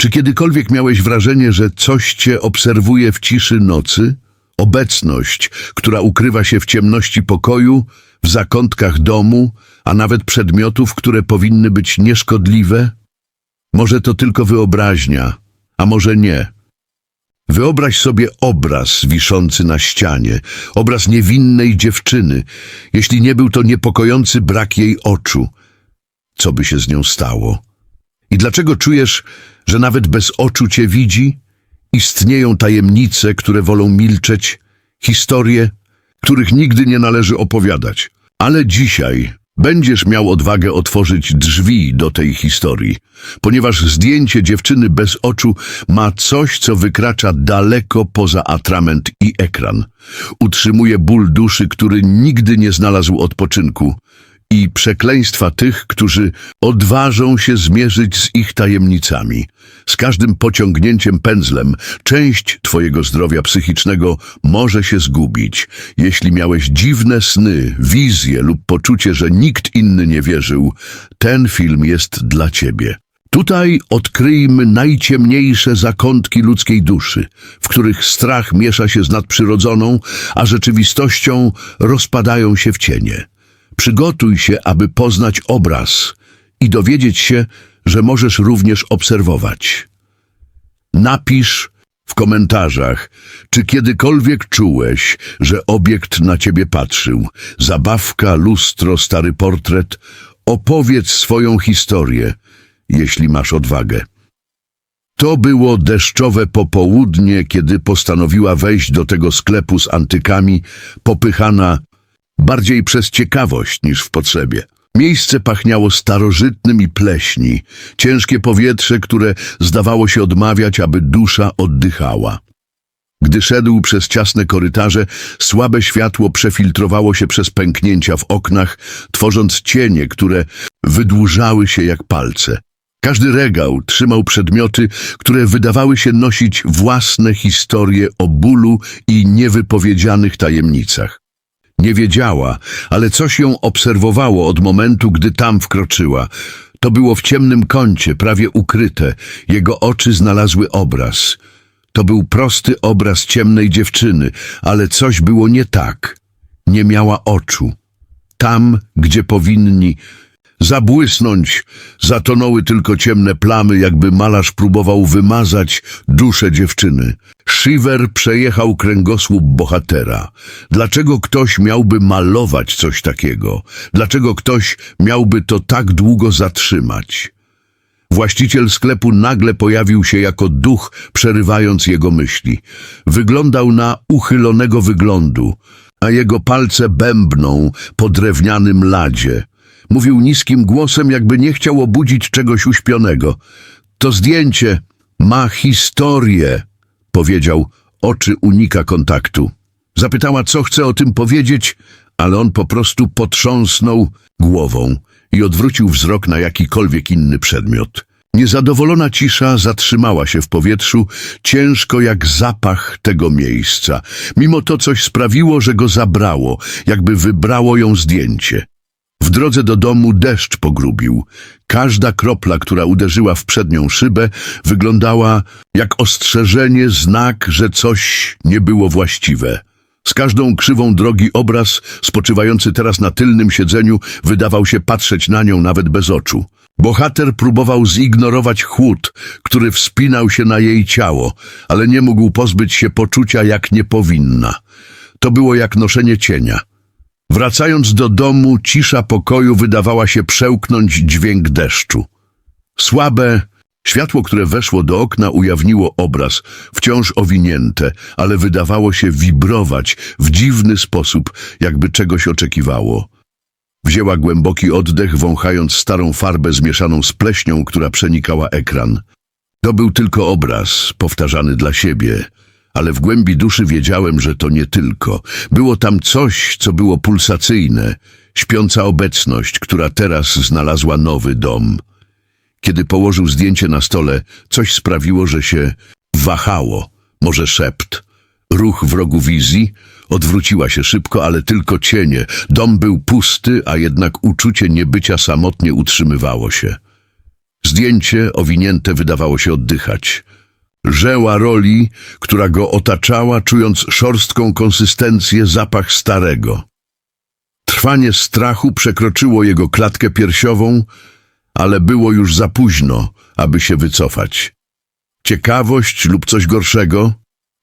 Czy kiedykolwiek miałeś wrażenie, że coś cię obserwuje w ciszy nocy? Obecność, która ukrywa się w ciemności pokoju, w zakątkach domu, a nawet przedmiotów, które powinny być nieszkodliwe? Może to tylko wyobraźnia, a może nie. Wyobraź sobie obraz wiszący na ścianie, obraz niewinnej dziewczyny, jeśli nie był to niepokojący brak jej oczu. Co by się z nią stało? I dlaczego czujesz, że nawet bez oczu cię widzi? Istnieją tajemnice, które wolą milczeć, historie, których nigdy nie należy opowiadać. Ale dzisiaj będziesz miał odwagę otworzyć drzwi do tej historii, ponieważ zdjęcie dziewczyny bez oczu ma coś, co wykracza daleko poza atrament i ekran. Utrzymuje ból duszy, który nigdy nie znalazł odpoczynku i przekleństwa tych, którzy odważą się zmierzyć z ich tajemnicami. Z każdym pociągnięciem pędzlem część twojego zdrowia psychicznego może się zgubić. Jeśli miałeś dziwne sny, wizje lub poczucie, że nikt inny nie wierzył, ten film jest dla ciebie. Tutaj odkryjmy najciemniejsze zakątki ludzkiej duszy, w których strach miesza się z nadprzyrodzoną, a rzeczywistością rozpadają się w cienie. Przygotuj się, aby poznać obraz i dowiedzieć się, że możesz również obserwować. Napisz w komentarzach, czy kiedykolwiek czułeś, że obiekt na ciebie patrzył. Zabawka, lustro, stary portret. Opowiedz swoją historię, jeśli masz odwagę. To było deszczowe popołudnie, kiedy postanowiła wejść do tego sklepu z antykami, popychana bardziej przez ciekawość niż w potrzebie. Miejsce pachniało starożytnym i pleśni, ciężkie powietrze, które zdawało się odmawiać, aby dusza oddychała. Gdy szedł przez ciasne korytarze, słabe światło przefiltrowało się przez pęknięcia w oknach, tworząc cienie, które wydłużały się jak palce. Każdy regał trzymał przedmioty, które wydawały się nosić własne historie o bólu i niewypowiedzianych tajemnicach. Nie wiedziała, ale coś ją obserwowało od momentu, gdy tam wkroczyła. To było w ciemnym kącie, prawie ukryte. Jego oczy znalazły obraz. To był prosty obraz ciemnej dziewczyny, ale coś było nie tak. Nie miała oczu. Tam, gdzie powinni zabłysnąć, zatonęły tylko ciemne plamy, jakby malarz próbował wymazać duszę dziewczyny. Shiver przejechał kręgosłup bohatera. Dlaczego ktoś miałby malować coś takiego? Dlaczego ktoś miałby to tak długo zatrzymać? Właściciel sklepu nagle pojawił się jako duch, przerywając jego myśli. Wyglądał na uchylonego wyglądu, a jego palce bębną po drewnianym ladzie. Mówił niskim głosem, jakby nie chciał obudzić czegoś uśpionego. To zdjęcie ma historię, powiedział. Oczy unika kontaktu. Zapytała, co chce o tym powiedzieć, ale on po prostu potrząsnął głową i odwrócił wzrok na jakikolwiek inny przedmiot. Niezadowolona cisza zatrzymała się w powietrzu, ciężko jak zapach tego miejsca. Mimo to coś sprawiło, że go zabrało, jakby wybrało ją zdjęcie. W drodze do domu deszcz pogrubił. Każda kropla, która uderzyła w przednią szybę, wyglądała jak ostrzeżenie, znak, że coś nie było właściwe. Z każdą krzywą drogi obraz, spoczywający teraz na tylnym siedzeniu, wydawał się patrzeć na nią nawet bez oczu. Bohater próbował zignorować chłód, który wspinał się na jej ciało, ale nie mógł pozbyć się poczucia, jak nie powinna. To było jak noszenie cienia. Wracając do domu, cisza pokoju wydawała się przełknąć dźwięk deszczu. Słabe światło, które weszło do okna, ujawniło obraz, wciąż owinięte, ale wydawało się wibrować w dziwny sposób, jakby czegoś oczekiwało. Wzięła głęboki oddech, wąchając starą farbę zmieszaną z pleśnią, która przenikała ekran. To był tylko obraz, powtarzany dla siebie, ale w głębi duszy wiedziałem, że to nie tylko. Było tam coś, co było pulsacyjne, śpiąca obecność, która teraz znalazła nowy dom. Kiedy położył zdjęcie na stole, coś sprawiło, że się wahało, może szept. Ruch w rogu wizji, odwróciła się szybko, ale tylko cienie. Dom był pusty, a jednak uczucie niebycia samotnie utrzymywało się. Zdjęcie owinięte wydawało się oddychać. Żeła roli, która go otaczała, czując szorstką konsystencję zapach starego. Trwanie strachu przekroczyło jego klatkę piersiową, ale było już za późno, aby się wycofać. Ciekawość lub coś gorszego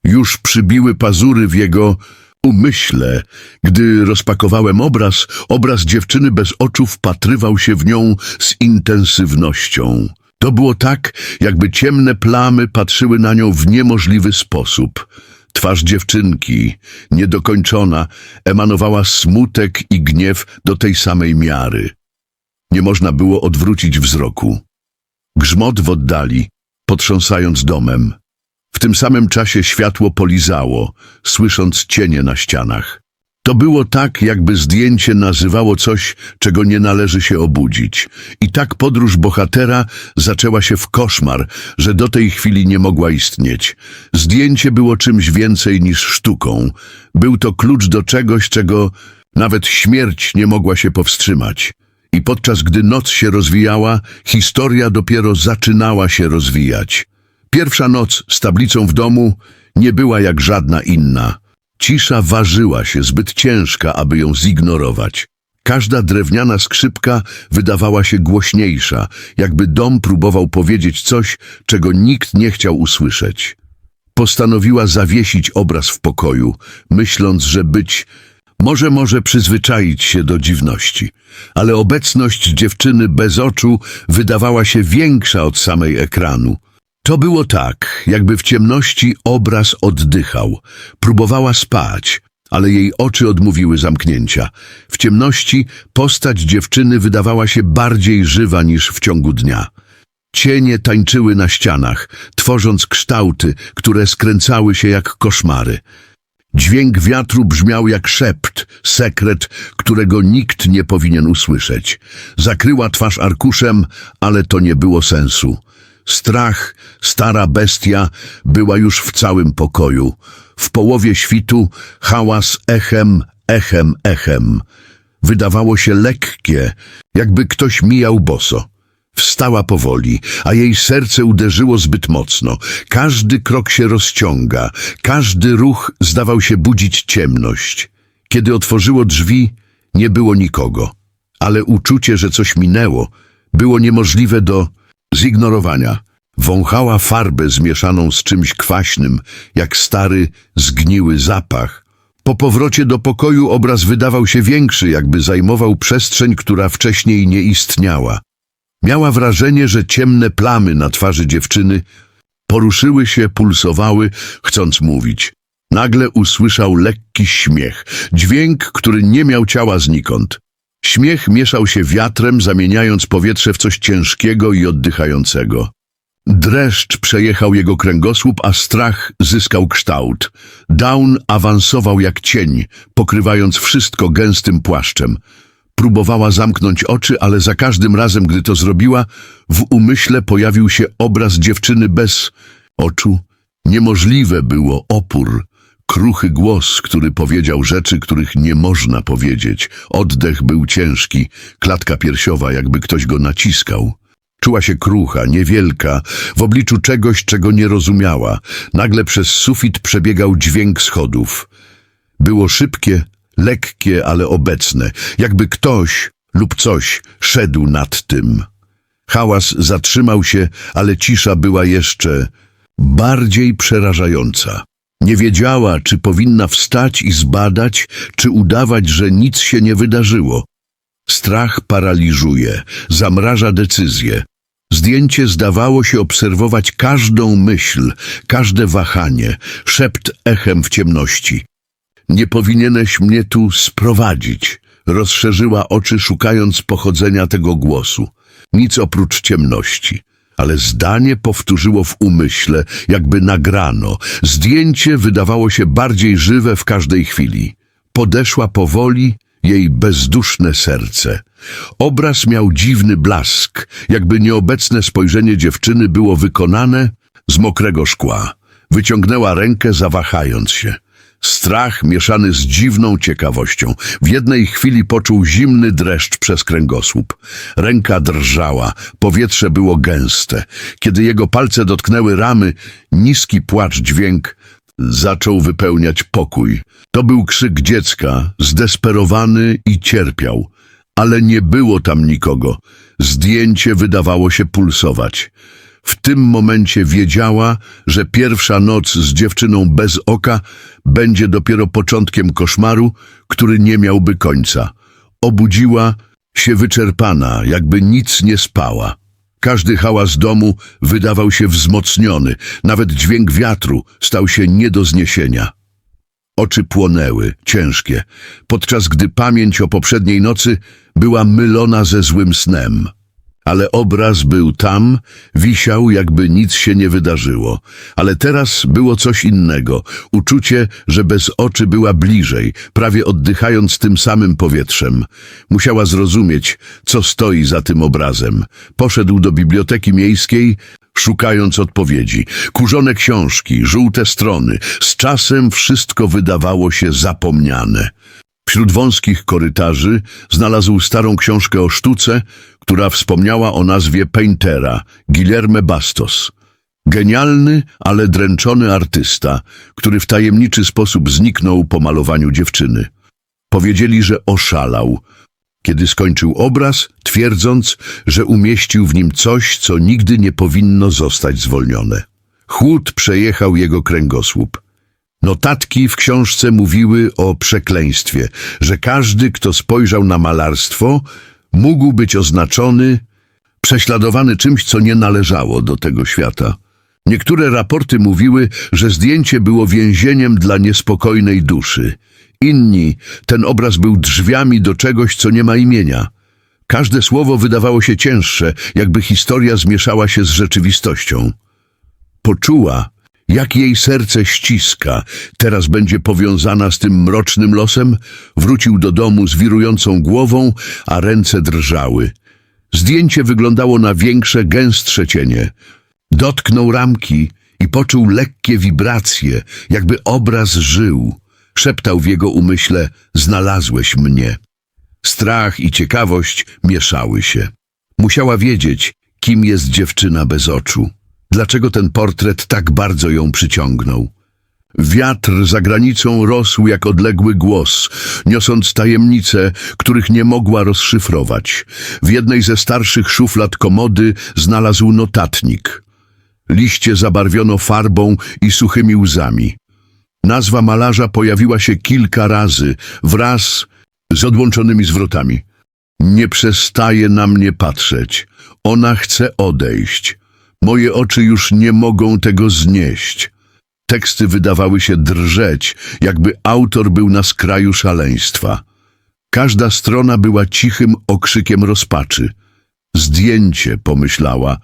już przybiły pazury w jego umyśle. Gdy rozpakowałem obraz, obraz dziewczyny bez oczu wpatrywał się w nią z intensywnością. To było tak, jakby ciemne plamy patrzyły na nią w niemożliwy sposób. Twarz dziewczynki, niedokończona, emanowała smutek i gniew do tej samej miary. Nie można było odwrócić wzroku. Grzmot w oddali, potrząsając domem. W tym samym czasie światło polizało, słysząc cienie na ścianach. To było tak, jakby zdjęcie nazywało coś, czego nie należy się obudzić. I tak podróż bohatera zaczęła się w koszmar, że do tej chwili nie mogła istnieć. Zdjęcie było czymś więcej niż sztuką. Był to klucz do czegoś, czego nawet śmierć nie mogła się powstrzymać. I podczas gdy noc się rozwijała, historia dopiero zaczynała się rozwijać. Pierwsza noc z tablicą w domu nie była jak żadna inna. Cisza ważyła się zbyt ciężka, aby ją zignorować. Każda drewniana skrzypka wydawała się głośniejsza, jakby dom próbował powiedzieć coś, czego nikt nie chciał usłyszeć. Postanowiła zawiesić obraz w pokoju, myśląc, że być może może przyzwyczaić się do dziwności, ale obecność dziewczyny bez oczu wydawała się większa od samej ekranu. To było tak, jakby w ciemności obraz oddychał. Próbowała spać, ale jej oczy odmówiły zamknięcia. W ciemności postać dziewczyny wydawała się bardziej żywa niż w ciągu dnia. Cienie tańczyły na ścianach, tworząc kształty, które skręcały się jak koszmary. Dźwięk wiatru brzmiał jak szept, sekret, którego nikt nie powinien usłyszeć. Zakryła twarz arkuszem, ale to nie było sensu. Strach, stara bestia, była już w całym pokoju. W połowie świtu hałas echem, echem, echem. Wydawało się lekkie, jakby ktoś mijał boso. Wstała powoli, a jej serce uderzyło zbyt mocno. Każdy krok się rozciąga, każdy ruch zdawał się budzić ciemność. Kiedy otworzyło drzwi, nie było nikogo, ale uczucie, że coś minęło, było niemożliwe do zignorowania. Wąchała farbę zmieszaną z czymś kwaśnym, jak stary, zgniły zapach. Po powrocie do pokoju obraz wydawał się większy, jakby zajmował przestrzeń, która wcześniej nie istniała. Miała wrażenie, że ciemne plamy na twarzy dziewczyny poruszyły się, pulsowały, chcąc mówić. Nagle usłyszał lekki śmiech, dźwięk, który nie miał ciała znikąd. Śmiech mieszał się wiatrem, zamieniając powietrze w coś ciężkiego i oddychającego. Dreszcz przejechał jego kręgosłup, a strach zyskał kształt. Down awansował jak cień, pokrywając wszystko gęstym płaszczem. Próbowała zamknąć oczy, ale za każdym razem, gdy to zrobiła, w umyśle pojawił się obraz dziewczyny bez oczu. Niemożliwe było opór. Kruchy głos, który powiedział rzeczy, których nie można powiedzieć. Oddech był ciężki, klatka piersiowa, jakby ktoś go naciskał. Czuła się krucha, niewielka, w obliczu czegoś, czego nie rozumiała. Nagle przez sufit przebiegał dźwięk schodów. Było szybkie, lekkie, ale obecne, jakby ktoś lub coś szedł nad tym. Hałas zatrzymał się, ale cisza była jeszcze bardziej przerażająca. Nie wiedziała, czy powinna wstać i zbadać, czy udawać, że nic się nie wydarzyło. Strach paraliżuje, zamraża decyzje. Zdjęcie zdawało się obserwować każdą myśl, każde wahanie, szept echem w ciemności. Nie powinieneś mnie tu sprowadzić. Rozszerzyła oczy, szukając pochodzenia tego głosu. Nic oprócz ciemności. Ale zdanie powtórzyło w umyśle, jakby nagrano. Zdjęcie wydawało się bardziej żywe w każdej chwili. Podeszła powoli jej bezduszne serce. Obraz miał dziwny blask, jakby nieobecne spojrzenie dziewczyny było wykonane z mokrego szkła. Wyciągnęła rękę, zawahając się. Strach mieszany z dziwną ciekawością. W jednej chwili poczuł zimny dreszcz przez kręgosłup. Ręka drżała, powietrze było gęste. Kiedy jego palce dotknęły ramy, niski płacz dźwięk zaczął wypełniać pokój. To był krzyk dziecka, zdesperowany i cierpiał. Ale nie było tam nikogo. Zdjęcie wydawało się pulsować. W tym momencie wiedziała, że pierwsza noc z dziewczyną bez oka będzie dopiero początkiem koszmaru, który nie miałby końca. Obudziła się wyczerpana, jakby nic nie spała. Każdy hałas domu wydawał się wzmocniony, nawet dźwięk wiatru stał się nie do zniesienia. Oczy płonęły, ciężkie, podczas gdy pamięć o poprzedniej nocy była mylona ze złym snem. Ale obraz był tam, wisiał, jakby nic się nie wydarzyło. Ale teraz było coś innego. Uczucie, że bez oczy była bliżej, prawie oddychając tym samym powietrzem. Musiała zrozumieć, co stoi za tym obrazem. Poszedł do biblioteki miejskiej, szukając odpowiedzi. Kurzone książki, żółte strony. Z czasem wszystko wydawało się zapomniane. Wśród wąskich korytarzy znalazł starą książkę o sztuce, która wspomniała o nazwie Paintera, Guillerme Bastos. Genialny, ale dręczony artysta, który w tajemniczy sposób zniknął po malowaniu dziewczyny. Powiedzieli, że oszalał, kiedy skończył obraz, twierdząc, że umieścił w nim coś, co nigdy nie powinno zostać zwolnione. Chłód przejechał jego kręgosłup. Notatki w książce mówiły o przekleństwie, że każdy, kto spojrzał na malarstwo, mógł być oznaczony, prześladowany czymś, co nie należało do tego świata. Niektóre raporty mówiły, że zdjęcie było więzieniem dla niespokojnej duszy. Inni, ten obraz był drzwiami do czegoś, co nie ma imienia. Każde słowo wydawało się cięższe, jakby historia zmieszała się z rzeczywistością. Poczuła, jak jej serce ściska, teraz będzie powiązana z tym mrocznym losem, wrócił do domu z wirującą głową, a ręce drżały. Zdjęcie wyglądało na większe, gęstsze cienie. Dotknął ramki i poczuł lekkie wibracje, jakby obraz żył. Szeptał w jego umyśle, znalazłeś mnie. Strach i ciekawość mieszały się. Musiała wiedzieć, kim jest dziewczyna bez oczu. Dlaczego ten portret tak bardzo ją przyciągnął? Wiatr za granicą rosł jak odległy głos, niosąc tajemnice, których nie mogła rozszyfrować. W jednej ze starszych szuflad komody znalazł notatnik. Liście zabarwiono farbą i suchymi łzami. Nazwa malarza pojawiła się kilka razy, wraz z odłączonymi zwrotami. Nie przestaje na mnie patrzeć. Ona chce odejść. Moje oczy już nie mogą tego znieść. Teksty wydawały się drżeć, jakby autor był na skraju szaleństwa. Każda strona była cichym okrzykiem rozpaczy. Zdjęcie, pomyślała,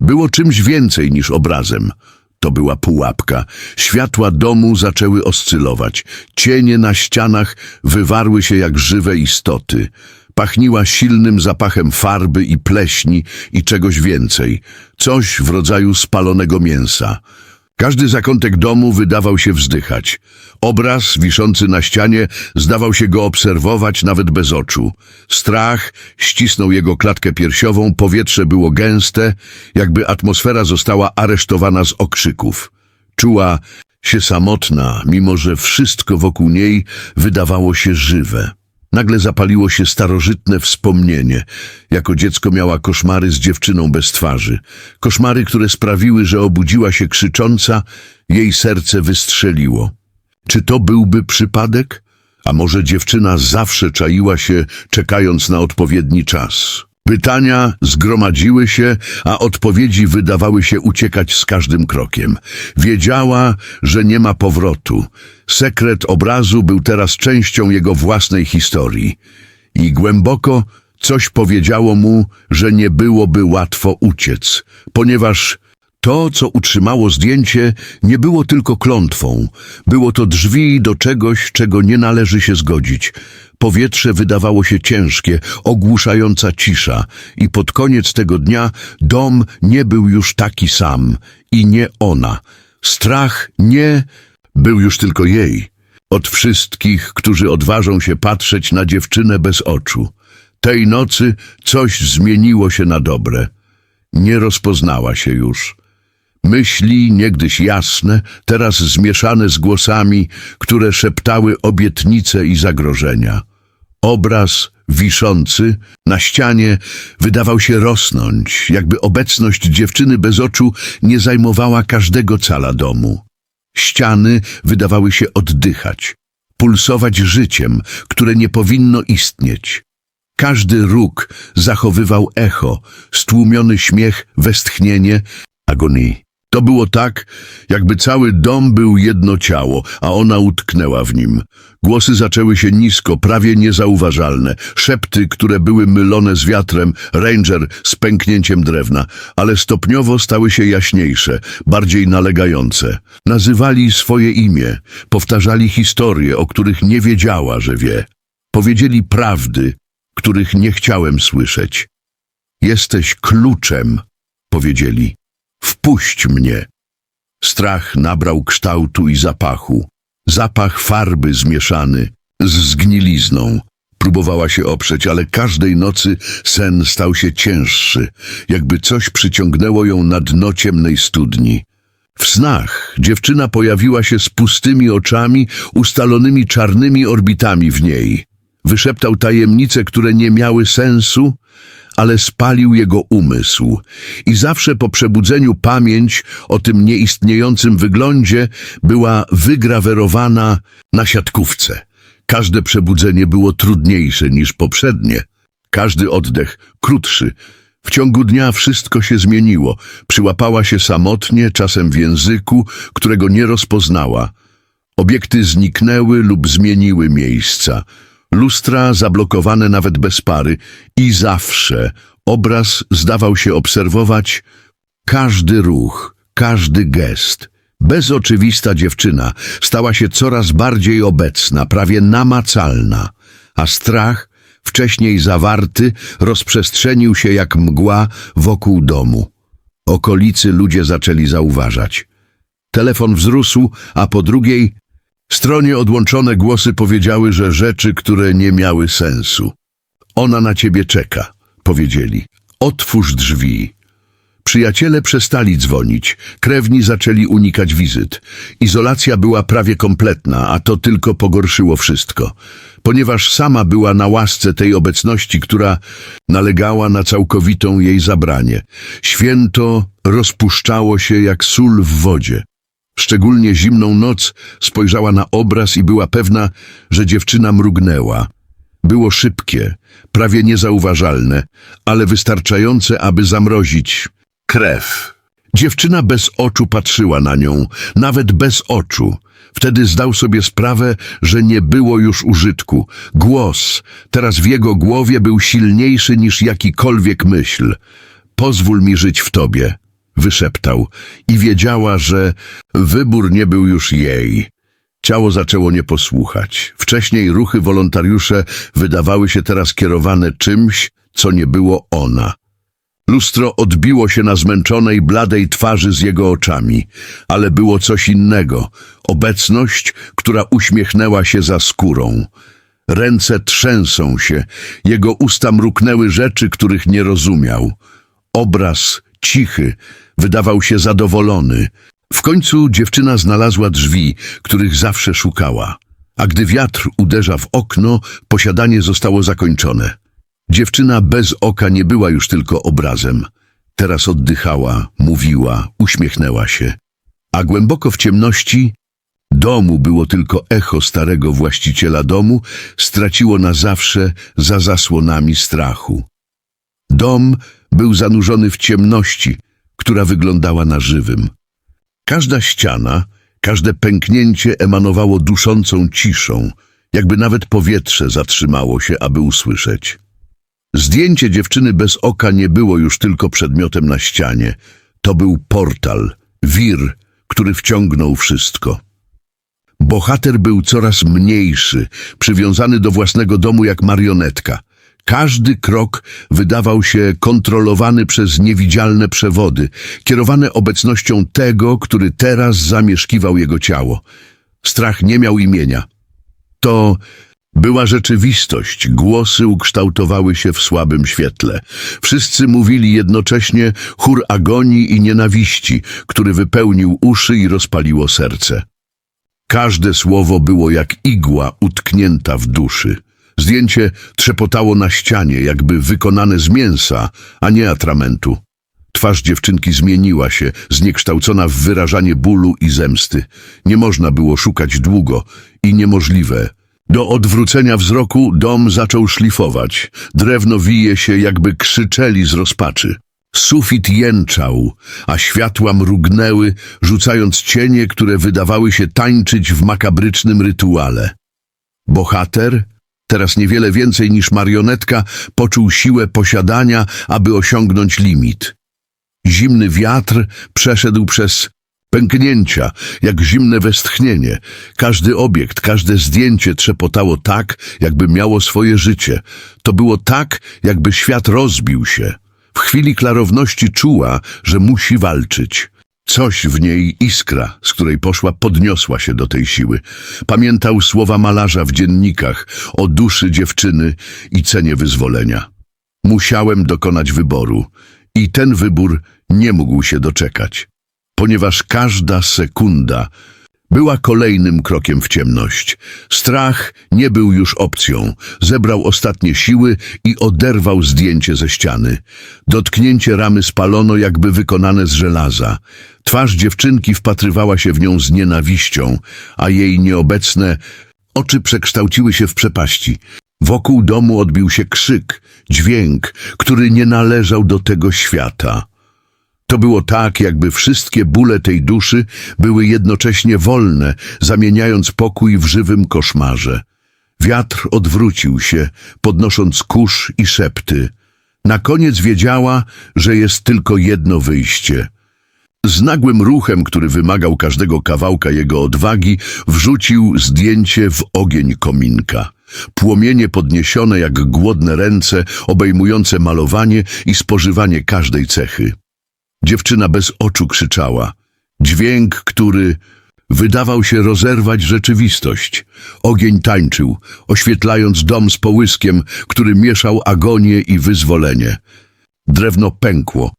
było czymś więcej niż obrazem. To była pułapka. Światła domu zaczęły oscylować. Cienie na ścianach wywarły się jak żywe istoty. Pachniła silnym zapachem farby i pleśni i czegoś więcej. Coś w rodzaju spalonego mięsa. Każdy zakątek domu wydawał się wzdychać. Obraz wiszący na ścianie zdawał się go obserwować nawet bez oczu. Strach ścisnął jego klatkę piersiową, powietrze było gęste, jakby atmosfera została aresztowana z okrzyków. Czuła się samotna, mimo że wszystko wokół niej wydawało się żywe. Nagle zapaliło się starożytne wspomnienie. Jako dziecko miała koszmary z dziewczyną bez twarzy. Koszmary, które sprawiły, że obudziła się krzycząca, jej serce wystrzeliło. Czy to byłby przypadek? A może dziewczyna zawsze czaiła się, czekając na odpowiedni czas? Pytania zgromadziły się, a odpowiedzi wydawały się uciekać z każdym krokiem. Wiedziała, że nie ma powrotu. Sekret obrazu był teraz częścią jego własnej historii. I głęboko coś powiedziało mu, że nie byłoby łatwo uciec, ponieważ to, co utrzymało zdjęcie, nie było tylko klątwą. Było to drzwi do czegoś, czego nie należy się zgodzić. Powietrze wydawało się ciężkie, ogłuszająca cisza i pod koniec tego dnia dom nie był już taki sam i nie ona. Strach nie był już tylko jej. Od wszystkich, którzy odważą się patrzeć na dziewczynę bez oczu. Tej nocy coś zmieniło się na dobre. Nie rozpoznała się już. Myśli, niegdyś jasne, teraz zmieszane z głosami, które szeptały obietnice i zagrożenia. Obraz wiszący na ścianie wydawał się rosnąć, jakby obecność dziewczyny bez oczu nie zajmowała każdego cala domu. Ściany wydawały się oddychać, pulsować życiem, które nie powinno istnieć. Każdy róg zachowywał echo, stłumiony śmiech, westchnienie, agonii. To było tak, jakby cały dom był jedno ciało, a ona utknęła w nim. Głosy zaczęły się nisko, prawie niezauważalne. Szepty, które były mylone z wiatrem, ranger z pęknięciem drewna, ale stopniowo stały się jaśniejsze, bardziej nalegające. Nazywali swoje imię, powtarzali historie, o których nie wiedziała, że wie. Powiedzieli prawdy, których nie chciałem słyszeć. Jesteś kluczem, powiedzieli. Wpuść mnie. Strach nabrał kształtu i zapachu. Zapach farby zmieszany z zgnilizną. Próbowała się oprzeć, ale każdej nocy sen stał się cięższy, jakby coś przyciągnęło ją na dno ciemnej studni. W snach dziewczyna pojawiła się z pustymi oczami, ustalonymi czarnymi orbitami w niej. Wyszeptał tajemnice, które nie miały sensu, ale spalił jego umysł i zawsze po przebudzeniu pamięć o tym nieistniejącym wyglądzie była wygrawerowana na siatkówce. Każde przebudzenie było trudniejsze niż poprzednie, każdy oddech krótszy. W ciągu dnia wszystko się zmieniło. Przyłapała się samotnie, czasem w języku, którego nie rozpoznała. Obiekty zniknęły lub zmieniły miejsca. Lustra zablokowane nawet bez pary i zawsze obraz zdawał się obserwować każdy ruch, każdy gest. Bezoczywista dziewczyna stała się coraz bardziej obecna, prawie namacalna, a strach, wcześniej zawarty, rozprzestrzenił się jak mgła wokół domu. Okolicy ludzie zaczęli zauważać. Telefon wzrósł, a po drugiej stronie odłączone głosy powiedziały, że rzeczy, które nie miały sensu. Ona na ciebie czeka, powiedzieli. Otwórz drzwi. Przyjaciele przestali dzwonić, krewni zaczęli unikać wizyt. Izolacja była prawie kompletna, a to tylko pogorszyło wszystko, ponieważ sama była na łasce tej obecności, która nalegała na całkowitą jej zabranie. Święto rozpuszczało się jak sól w wodzie. Szczególnie zimną noc spojrzała na obraz i była pewna, że dziewczyna mrugnęła. Było szybkie, prawie niezauważalne, ale wystarczające, aby zamrozić krew. Dziewczyna bez oczu patrzyła na nią, nawet bez oczu. Wtedy zdał sobie sprawę, że nie było już użytku. Głos, teraz w jego głowie był silniejszy niż jakikolwiek myśl. Pozwól mi żyć w tobie, wyszeptał i wiedziała, że wybór nie był już jej. Ciało zaczęło nie posłuchać. Wcześniej ruchy wolontariusze wydawały się teraz kierowane czymś, co nie było ona. Lustro odbiło się na zmęczonej, bladej twarzy z jego oczami, ale było coś innego. Obecność, która uśmiechnęła się za skórą. Ręce trzęsą się, jego usta mruknęły rzeczy, których nie rozumiał. Obraz, cichy, wydawał się zadowolony. W końcu dziewczyna znalazła drzwi, których zawsze szukała. A gdy wiatr uderza w okno, posiadanie zostało zakończone. Dziewczyna bez oka nie była już tylko obrazem. Teraz oddychała, mówiła, uśmiechnęła się. A głęboko w ciemności domu było tylko echo starego właściciela domu, straciło na zawsze za zasłonami strachu. Dom był zanurzony w ciemności, która wyglądała na żywym. Każda ściana, każde pęknięcie emanowało duszącą ciszą, jakby nawet powietrze zatrzymało się, aby usłyszeć. Zdjęcie dziewczyny bez oka nie było już tylko przedmiotem na ścianie. To był portal, wir, który wciągnął wszystko. Bohater był coraz mniejszy, przywiązany do własnego domu jak marionetka. Każdy krok wydawał się kontrolowany przez niewidzialne przewody, kierowane obecnością tego, który teraz zamieszkiwał jego ciało. Strach nie miał imienia. To była rzeczywistość, głosy ukształtowały się w słabym świetle. Wszyscy mówili jednocześnie chór agonii i nienawiści, który wypełnił uszy i rozpaliło serce. Każde słowo było jak igła utknięta w duszy. Zdjęcie trzepotało na ścianie, jakby wykonane z mięsa, a nie atramentu. Twarz dziewczynki zmieniła się, zniekształcona w wyrażanie bólu i zemsty. Nie można było szukać długo i niemożliwe. Do odwrócenia wzroku dom zaczął szlifować. Drewno wije się, jakby krzyczeli z rozpaczy. Sufit jęczał, a światła mrugnęły, rzucając cienie, które wydawały się tańczyć w makabrycznym rytuale. Bohater, teraz niewiele więcej niż marionetka, poczuł siłę posiadania, aby osiągnąć limit. Zimny wiatr przeszedł przez pęknięcia, jak zimne westchnienie. Każdy obiekt, każde zdjęcie trzepotało tak, jakby miało swoje życie. To było tak, jakby świat rozbił się. W chwili klarowności czuła, że musi walczyć. Coś w niej iskra, z której poszła, podniosła się do tej siły. Pamiętał słowa malarza w dziennikach o duszy dziewczyny i cenie wyzwolenia. Musiałem dokonać wyboru i ten wybór nie mógł się doczekać, ponieważ każda sekunda była kolejnym krokiem w ciemność. Strach nie był już opcją. Zebrał ostatnie siły i oderwał zdjęcie ze ściany. Dotknięcie ramy spalono, jakby wykonane z żelaza. Twarz dziewczynki wpatrywała się w nią z nienawiścią, a jej nieobecne oczy przekształciły się w przepaści. Wokół domu odbił się krzyk, dźwięk, który nie należał do tego świata. To było tak, jakby wszystkie bóle tej duszy były jednocześnie wolne, zamieniając pokój w żywym koszmarze. Wiatr odwrócił się, podnosząc kurz i szepty. Na koniec wiedziała, że jest tylko jedno wyjście. Z nagłym ruchem, który wymagał każdego kawałka jego odwagi, wrzucił zdjęcie w ogień kominka. Płomienie podniesione jak głodne ręce, obejmujące malowanie i spożywanie każdej cechy. Dziewczyna bez oczu krzyczała. Dźwięk, który wydawał się rozerwać rzeczywistość. Ogień tańczył, oświetlając dom z połyskiem, który mieszał agonię i wyzwolenie. Drewno pękło,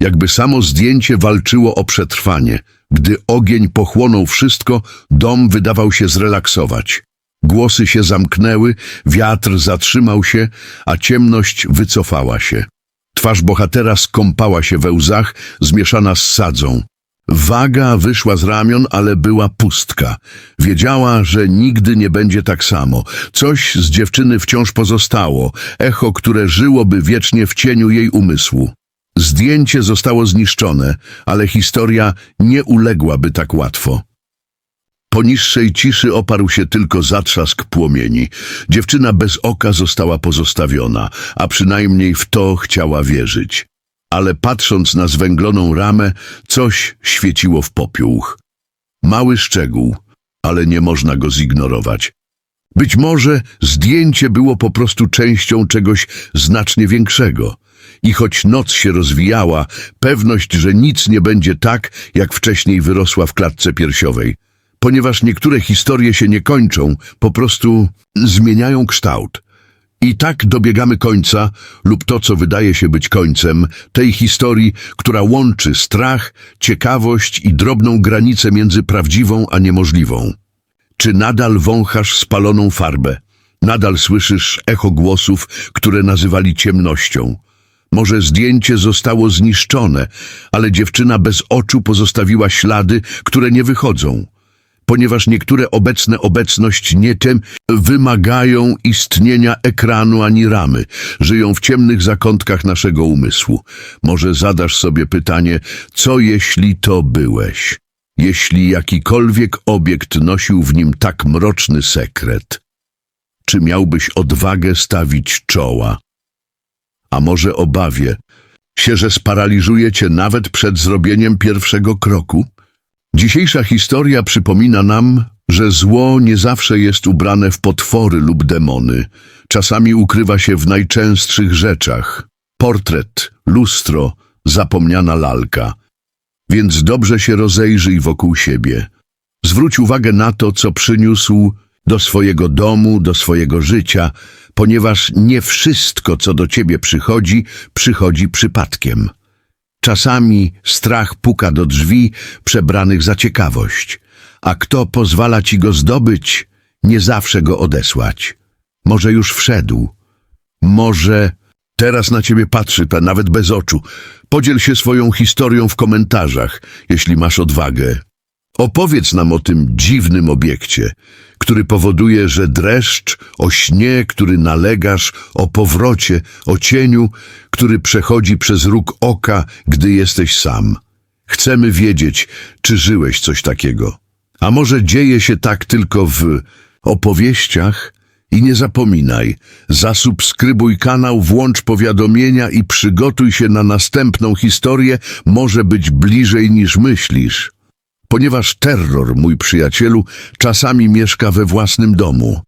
jakby samo zdjęcie walczyło o przetrwanie. Gdy ogień pochłonął wszystko, dom wydawał się zrelaksować. Głosy się zamknęły, wiatr zatrzymał się, a ciemność wycofała się. Twarz bohatera skąpała się we łzach, zmieszana z sadzą. Waga wyszła z ramion, ale była pustka. Wiedziała, że nigdy nie będzie tak samo. Coś z dziewczyny wciąż pozostało, echo, które żyłoby wiecznie w cieniu jej umysłu. Zdjęcie zostało zniszczone, ale historia nie uległaby tak łatwo. Po niższej ciszy oparł się tylko zatrzask płomieni. Dziewczyna bez oka została pozostawiona, a przynajmniej w to chciała wierzyć. Ale patrząc na zwęgloną ramę, coś świeciło w popiół. Mały szczegół, ale nie można go zignorować. Być może zdjęcie było po prostu częścią czegoś znacznie większego. I choć noc się rozwijała, pewność, że nic nie będzie tak, jak wcześniej wyrosła w klatce piersiowej – ponieważ niektóre historie się nie kończą, po prostu zmieniają kształt. I tak dobiegamy końca, lub to, co wydaje się być końcem, tej historii, która łączy strach, ciekawość i drobną granicę między prawdziwą a niemożliwą. Czy nadal wąchasz spaloną farbę? Nadal słyszysz echo głosów, które nazywali ciemnością? Może zdjęcie zostało zniszczone, ale dziewczyna bez oczu pozostawiła ślady, które nie wychodzą ponieważ niektóre obecne obecność nie tym wymagają istnienia ekranu ani ramy, żyją w ciemnych zakątkach naszego umysłu. Może zadasz sobie pytanie, co jeśli to byłeś? Jeśli jakikolwiek obiekt nosił w nim tak mroczny sekret, czy miałbyś odwagę stawić czoła? A może obawie się, że sparaliżuje cię nawet przed zrobieniem pierwszego kroku? Dzisiejsza historia przypomina nam, że zło nie zawsze jest ubrane w potwory lub demony. Czasami ukrywa się w najczęstszych rzeczach. Portret, lustro, zapomniana lalka. Więc dobrze się rozejrzyj wokół siebie. Zwróć uwagę na to, co przyniósł do swojego domu, do swojego życia, ponieważ nie wszystko, co do ciebie przychodzi, przychodzi przypadkiem. Czasami strach puka do drzwi przebranych za ciekawość, a kto pozwala ci go zdobyć, nie zawsze go odesłać. Może już wszedł, może teraz na ciebie patrzy, ta nawet bez oczu. Podziel się swoją historią w komentarzach, jeśli masz odwagę. Opowiedz nam o tym dziwnym obiekcie, który powoduje, że dreszcz, o śnie, który nalegasz, o powrocie, o cieniu, który przechodzi przez róg oka, gdy jesteś sam. Chcemy wiedzieć, czy żyłeś coś takiego. A może dzieje się tak tylko w opowieściach? I nie zapominaj, zasubskrybuj kanał, włącz powiadomienia i przygotuj się na następną historię, może być bliżej niż myślisz. Ponieważ terror, mój przyjacielu, czasami mieszka we własnym domu.